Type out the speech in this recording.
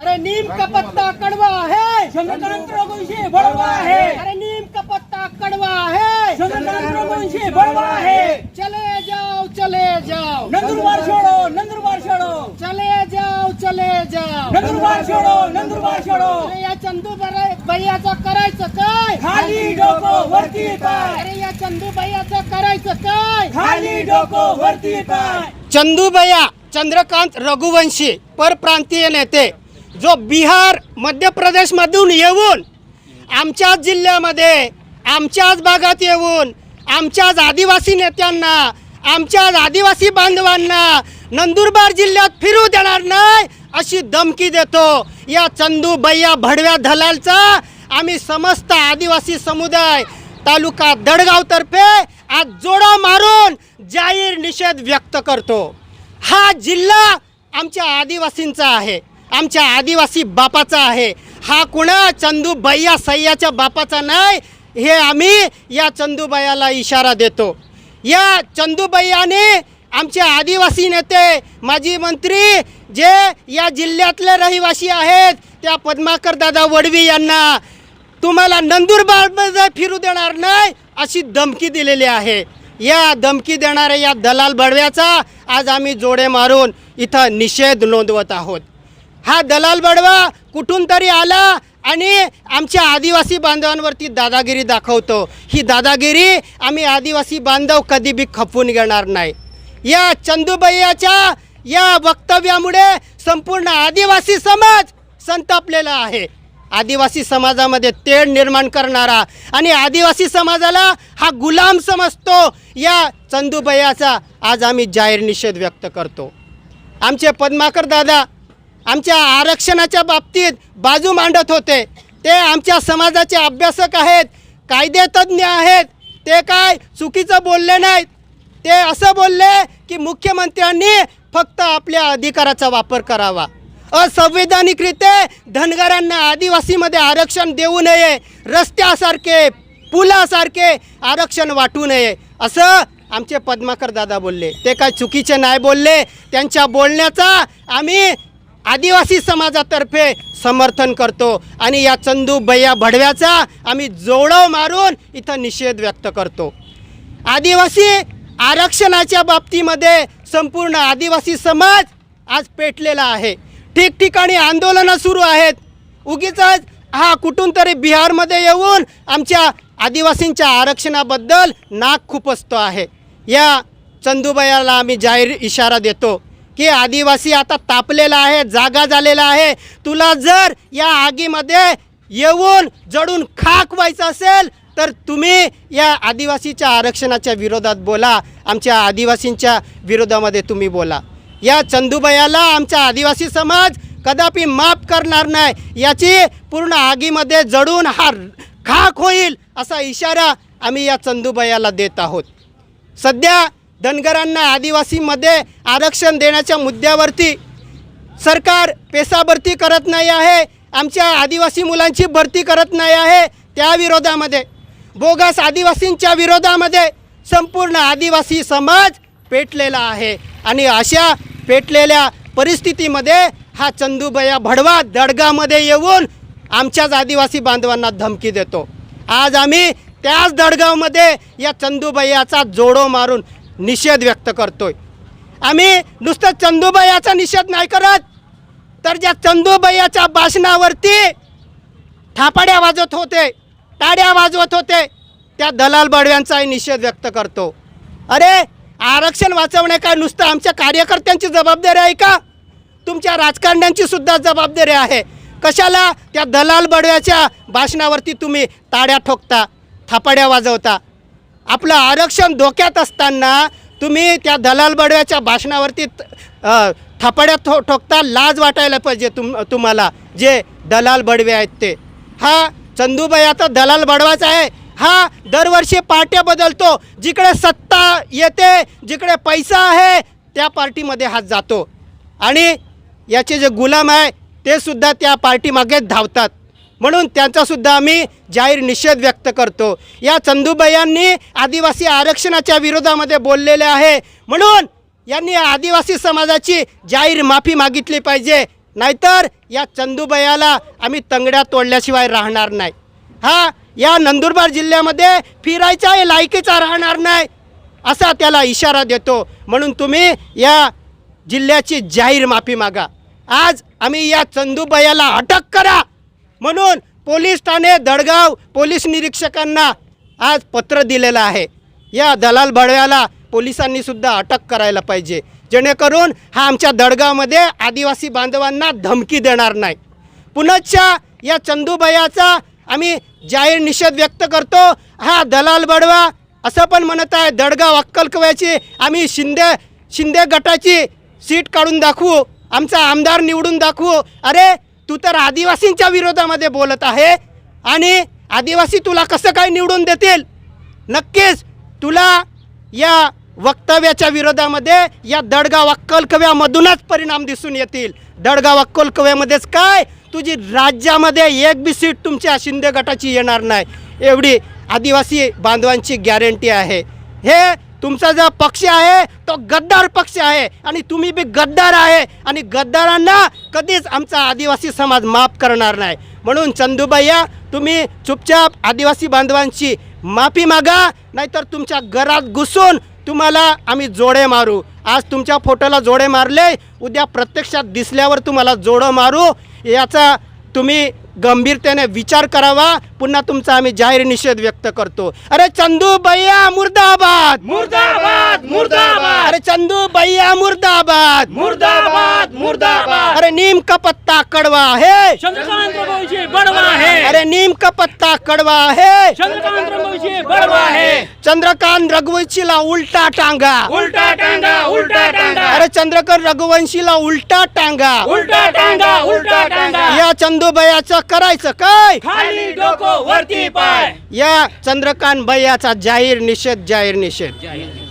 अरे नीम का पत्ता कड़वा है? चंद्रकांत रघुवंशी बड़वा है। अरे नीम का पत्ता कड़वा है। चंद्रकांत रघुवंशी बड़वा है। चले जाओ चले जाओ। नंदुरबार छोड़ो नंदुरबार छोड़ो। चले जाओ चले जाओ। नंदुरबार छोड़ो नंदुरबार छोड़ो। अरे या चंदू बरे- भैयाचं करायचं काय? खाली डोकं वरती पाय। अरे या चंदू भैयाचं करायचं काय? खाली डोकं वरती पाय। चंदूबैया चंद्रकांत रघुवंशी परप्रांतीय नेते। जो बिहार मध्य प्रदेशमधून येऊन आमच्याच जिल्ह्यामध्ये आमच्याच भागात येऊन आमच्याच आदिवासी नेत्यांना आमच्याच आदिवासी बांधवांना नंदुरबार जिल्ह्यात फिरू देणार नाही अशी धमकी देतो. या चंदूबैया भडव्या दलालचा आम्ही समस्त आदिवासी समुदाय तालुका दडगावतर्फे आज जोडा मारून जाहीर निषेध व्यक्त करतो. हा जिल्हा आमच्या आदिवासींचा आहे. आमच्या आदिवासी बापाचा आहे. हा कुणा? चंदूबैया सय्याच्या बापाचा नाही. हे आम्ही या चंदूबैयाला इशारा देतो. या चंदूबैयाने आमचे आदिवासी नेते माजी मंत्री जे या जिल्ह्यातले रहिवासी आहेत त्या पद्माकर दादा वडवी यांना तुम्हाला नंदुरबारमध्ये फिरू देणार नाही अशी धमकी दिलेली आहे. या धमकी देणाऱ्या या दलाल बडव्याचा आज आम्ही जोडे मारून इथं निषेध नोंदवत आहोत. हा दलाल बडवा कुठून तरी आला आणि आमच्या आदिवासी बांधवांवरती दादागिरी दाखवतो. ही दादागिरी आम्ही आदिवासी बांधव कधी बी खपवून घेणार नाही. या चंदूबैयाच्या या वक्तव्यामुळे संपूर्ण आदिवासी समाज संतापलेला आहे. आदिवासी समाजामध्ये तेढ निर्माण करणारा आणि आदिवासी समाजाला हा गुलाम समजतो या चंदूबैयाचा आज आम्ही जाहीर निषेध व्यक्त करतो. आमचे पद्माकर दादा आमच्या आरक्षणाच्या बाबतीत बाजू मांडत होते. ते आमच्या समाजाचे अभ्यासक आहेत. कायदेतज्ञ आहेत. ते काय चुकीचं बोलले नाहीत. ते असं बोलले की मुख्यमंत्र्यांनी फक्त आपल्या अधिकाराचा वापर करावा. असंवैधानिकरित्या धनगरांना आदिवासीमध्ये आरक्षण देऊ नये. रस्त्यासारखे पुलासारखे आरक्षण वाटू नये. असं आमचे पद्माकर दादा बोलले. ते काय चुकीचे नाही बोलले. त्यांच्या बोलण्याचा आम्ही आदिवासी समाजातर्फे समर्थन करतो आणि या चंदू भैया भडव्याचा आम्ही जोडव मारून इथं निषेध व्यक्त करतो. आदिवासी आरक्षणाच्या बाबतीमध्ये संपूर्ण आदिवासी समाज आज पेटलेला आहे. ठिकठिकाणी आंदोलनं सुरू आहेत. उगीच हा कुठून तरी बिहारमध्ये येऊन आमच्या आदिवासींच्या आरक्षणाबद्दल नाक खुपसतो आहे. या चंदूबयाला आम्ही जाहीर इशारा देतो. की आदिवासी आता तापलेला आहे जागा झालेला आहे. तुला जर या आगीमध्ये येऊन जडून खाक व्हायचं असेल तर तुम्ही या आदिवासीच्या आरक्षणाच्या विरोधात बोला. आमच्या आदिवासींच्या विरोधामध्ये तुम्ही बोला. या चंदूबयाला आमचा आदिवासी समाज कदापि माफ करणार नाही. याची पूर्ण आगीमध्ये जडून हा खाक होईल असा इशारा आम्ही या चंदूबयाला देत आहोत. सध्या धनगरांना आदिवासीमध्ये आरक्षण देण्याच्या मुद्द्यावरती सरकार पेसा भरती करत नाही आहे आमच्या आदिवासी मुलांची भरती करत नाही आहे त्या विरोधामध्ये. बोगस आदिवासींच्या विरोधामध्ये संपूर्ण आदिवासी समाज पेटलेला आहे आणि अशा पेटलेल्या परिस्थितीमध्ये हा चंदूबया भडवा दडगामध्ये येऊन आमच्याच आदिवासी बांधवांना धमकी देतो. आज आम्ही त्याच दडगावमध्ये या चंदूबयाचा जोडो मारून निषेध व्यक्त करतोय. आम्ही नुसतं चंदूबयाचा निषेध नाही करत तर ज्या चंदूबयाच्या भाषणावरती थापाड्या वाजवत होते टाड्या वाजवत होते त्या दलाल बडव्यांचाही निषेध व्यक्त करतो. अरे आरक्षण वाचवणे काय नुसतं आमच्या कार्यकर्त्यांची जबाबदारी आहे का? तुमच्या राजकारण्यांची सुद्धा जबाबदारी आहे. कशाला त्या दलाल बडव्याच्या भाषणावरती तुम्ही ताड्या ठोकता थापाड्या वाजवता? आपलं आरक्षण धोक्यात असताना तुम्ही त्या दलाल बडव्याच्या भाषणावरती त- ठो ठोकता लाज वाटायला पाहिजे तुम तुम्हाला. जे दलाल बडवे आहेत ते. हा चंदूबाई आता दलाल बडवाच आहे. हा दरवर्षी पार्ट्या बदलतो. जिकडे सत्ता येते जिकडे पैसा आहे त्या पार्टीमध्ये हा जातो. आणि याचे जे गुलाम आहे ते सुद्धा त्या पार्टीमागे धावतात. म्हणून त्यांचासुद्धा आम्ही जाहीर निषेध व्यक्त करतो. या चंदूबायांनी आदिवासी आरक्षणाच्या विरोधामध्ये बोललेले आहे. म्हणून यांनी आदिवासी समाजाची जाहीर माफी मागितली पाहिजे. नाहीतर या चंदूबयाला आम्ही तंगड्या तोडल्याशिवाय राहणार नाही. हा या नंदुरबार जिल्ह्यामध्ये फिरायचा लायकीचा राहणार नाही असा त्याला इशारा देतो. म्हणून तुम्ही या जिल्ह्याची जाहीर माफी मागा. आज आम्ही या चंदूबयाला अटक करा. म्हणून पोलीस ठाणे दडगाव पोलीस निरीक्षकांना आज पत्र दिलेलं आहे. या दलाल बडव्याला पोलिसांनी सुद्धा अटक करायला पाहिजे. जेणेकरून हा आमच्या दडगावमध्ये आदिवासी बांधवांना धमकी देणार नाही. पुनश्चा या चंदूबयाचा आम्ही जाहीर निषेध व्यक्त करतो. हा दलाल बडवा असं पण म्हणत आहे दडगाव अक्कलकव्याची आम्ही शिंदे शिंदे गटाची सीट काढून दाखवू आमचा आमदार निवडून दाखवू. अरे तू तर आदिवासींच्या विरोधामध्ये बोलत आहे आणि आदिवासी तुला कसं काय निवडून देतील? नक्कीच तुला या वक्तव्याच्या विरोधामध्ये या दडगाव अक्कलकव्यामधूनच परिणाम दिसून येतील. दडगाव अक्कलकव्यामध्येच काय? तुझी राज्यामध्ये एक बी सीट तुमच्या शिंदे गटाची येणार नाही. एवढी आदिवासी बांधवांची गॅरंटी आहे. हे तुमचा जो पक्ष आहे तो गद्दार पक्ष आहे. आणि तुम्ही बी गद्दार आहे. आणि गद्दारांना कधीच आमचा आदिवासी समाज माफ करणार नाही. म्हणून चंदूबाईया तुम्ही चुपचाप आदिवासी बांधवांची माफी मागा नाहीतर तुमच्या घरात घुसून तुम्हाला आम्ही जोडे मारू. आज तुमच्या फोटोला जोडे मारले उद्या प्रत्यक्षात दिसल्यावर तुम्हाला जोडं मारू. याचा तुम्ही गंभीरतेने विचार करावा. पुन्हा तुमचा आम्ही जाहीर निषेध व्यक्त करतो. अरे चंदू भैया मुर्दाबाद. मुर्दाबाद मुर्दाबाद. अरे चंदू भैया मुर्दाबाद. मुर्दाबाद मुर्दाबाद। अरे नीम का पत्ता कड़वा है। चंद्रकांत प्रभूजी बडवा है। अरे नीम का पत्ता कड़वा है। चंद्रकांत प्रभूजी बडवा है। चंद्रकांत रघुवंशीला उलटा टांगा। उलटा टांगा उलटा टांगा। अरे चंद्रकांत रघुवंशीला उलटा टांगा। उलटा टांगा उलटा टांगा। या चंदूबयाचं करायचं काय? खाली डोको वरती पाय। या चंद्रकांत भैयाचा जाहीर निषेध जाहीर निषेध.